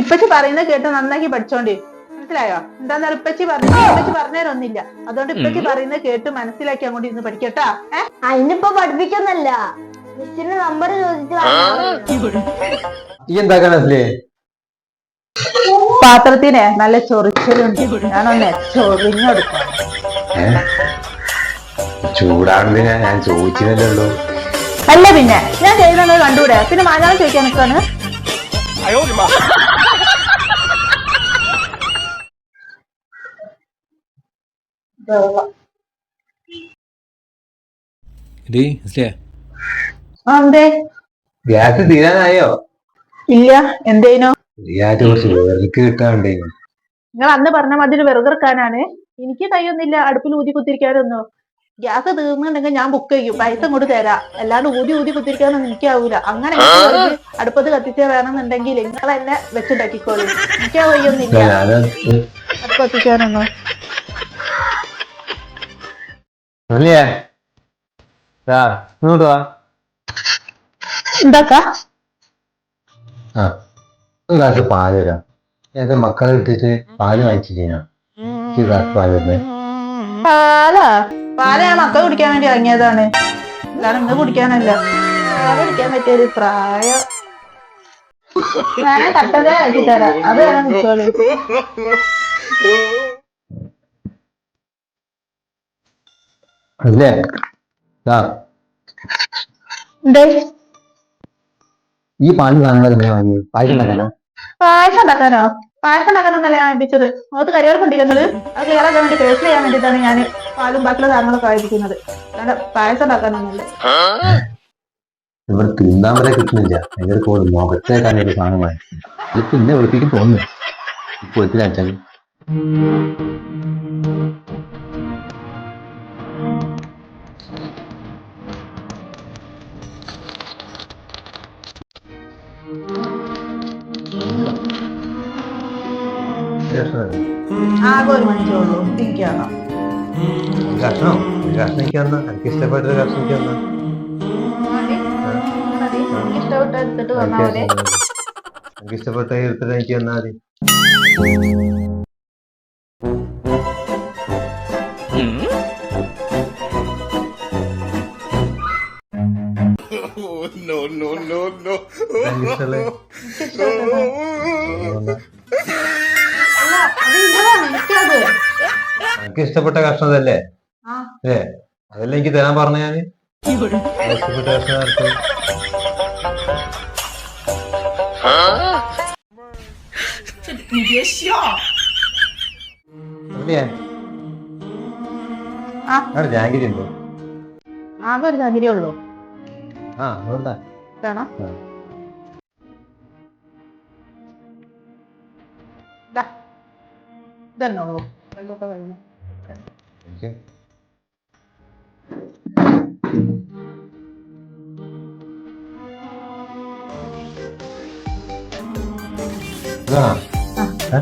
ഇപ്പച്ചി പറയുന്നത് കേട്ട് നന്നാക്കി പഠിച്ചോണ്ടി. മനസ്സിലായോ? എന്താന്ന് ഇപ്പച്ചി പറഞ്ഞു ഇപ്പച്ചി പറഞ്ഞേരൊന്നില്ല. അതുകൊണ്ട് ഇപ്പച്ചി പറയുന്നത് കേട്ട് മനസ്സിലാക്കി അങ്ങോട്ട് ഇന്ന് പഠിക്കട്ടാ. ഏഹ് അതിനിപ്പോ പഠിപ്പിക്കുന്നല്ല. മിസ്സിന്റെ നമ്പർ ചോദിച്ചു ഈ എന്താക്കാൻ അസലേ പാത്രത്തിനെ നല്ല ചൊറിച്ചലുണ്ട്. ഞാനൊന്ന് ചൊറിഞ്ഞെടുക്കാം. ചൂടാണെന്ന് ഞാൻ ചോദിച്ചതല്ലേ ഉള്ളൂ. അല്ല പിന്നെ ഞാൻ ചെയ്യുന്നത് കണ്ടുകൂടെ പിന്നെ മാനാളം ചോദിക്കാൻ നിൽക്കാണ് ഡീ ഇസ്ലേ ആ എന്തേ? ഗ്യാസ് തീരാനായോ? ഇല്ല എന്തേനോ? ഗ്യാസ് കുറച്ച് നിങ്ങൾ അന്ന് പറഞ്ഞ മാതിരി വെറുതെ ഇറക്കാനാണ് എനിക്ക് കൈയൊന്നില്ല അടുപ്പിൽ ഊതി കുത്തിരിക്കാനൊന്നും. ഗ്യാസ് തീർന്നുണ്ടെങ്കിൽ ഞാൻ ബുക്ക് ചെയ്യും. പൈസ ഇങ്ങോട്ട് തരാം. അല്ലാണ്ട് ഊതി ഊതി കുത്തിരിക്കാനൊന്നും എനിക്കാവൂല. അങ്ങനെ അടുപ്പത്ത് കത്തിച്ചേ വേണമെന്നുണ്ടെങ്കിൽ നിങ്ങൾ എന്നെ വെച്ചുണ്ടാക്കിക്കോളൂ. എനിക്ക് വയ്യൊന്നില്ല അടുപ്പ് കത്തിക്കാനൊന്നും. പാൽ തരാം. മക്കളെ ഇട്ടിട്ട് പാൽ വാങ്ങിച്ചു ചെയ്യാം ഒരു ഗ്ലാസ് പാൽ പാലാ? പാൽ ഞാൻ മക്കൾ കുടിക്കാൻ വേണ്ടി ഇറങ്ങിയതാണ്. അല്ലാതെ ഇന്ന് കുടിക്കാനല്ല. പാൽ കുടിക്കാൻ പറ്റിയ ഒരു പ്രായം. ഞാൻ കട്ടത ആക്കി തരാം. അത് വേണം കുടിച്ചോളൂ അല്ലേ? ആ എന്തേ? ഈ പാൽ സാധനങ്ങൾ തന്നെ വാങ്ങി പാൽ ഉണ്ടാക്കാനോ? പായസം ഉണ്ടാക്കാനോ? പായസം ഉണ്ടാക്കാനൊന്നല്ല ഞാൻ ഏൽപ്പിച്ചത്. അത് കരിയോടെ കൊണ്ടിരിക്കുന്നത്. അത് കേരളം വേണ്ടി ടേസ്റ്റ് ചെയ്യാൻ വേണ്ടിയിട്ടാണ് ഞാൻ പാലും ബാക്കിയുള്ള സാധനങ്ങളൊക്കെ ആയിരിക്കുന്നത്. അല്ലാണ്ട് പായസം ഇവിടെ തിന്നാൻ വരെ കിട്ടുന്നില്ല. ഭയങ്കര കോട് മുഖത്തേക്കാണ് ഒരു സാധനമായി ഇത് പിന്നെ വിളിപ്പിക്കും തോന്നുന്നു. ഇപ്പോൾ എത്തിനാച്ചാൽ ആകെ ഒരു മണിക്കൂറുള്ളൂ. എനിക്കാണോ കഷ്ണം? കഷ്ണം എനിക്ക് തന്നാ എനിക്ക് ഇഷ്ടപ്പെട്ടൊരു കഷ്ണം എനിക്ക് തന്നാ എനിക്ക് ഇഷ്ടപ്പെട്ട എടുത്തിട്ട് എനിക്ക് തന്നാ മതി. no, no, no, no. അല്ല അത് ഇതാണ് എനിക്കത്. എനിക്ക് ഇഷ്ടപ്പെട്ട കഷ്ണം അതല്ലേ ഏ അതല്ലേ എനിക്ക് തരാൻ പറഞ്ഞ ഞാൻ? ഇഷ്ടപ്പെട്ട കഷ്ണം? അല്ലേ? ജാങ്കിരി ഉണ്ടോ. ആകെ ഒരു സാഹചര്യം ഉള്ളൂ. ആ അതുകൊണ്ടാ. വേണോ. ഇതന്നെ ഉള്ളൂ. ഇതൊക്കെ കഴിഞ്ഞു. എനിക്ക് ഇതാ ആ. ഏ?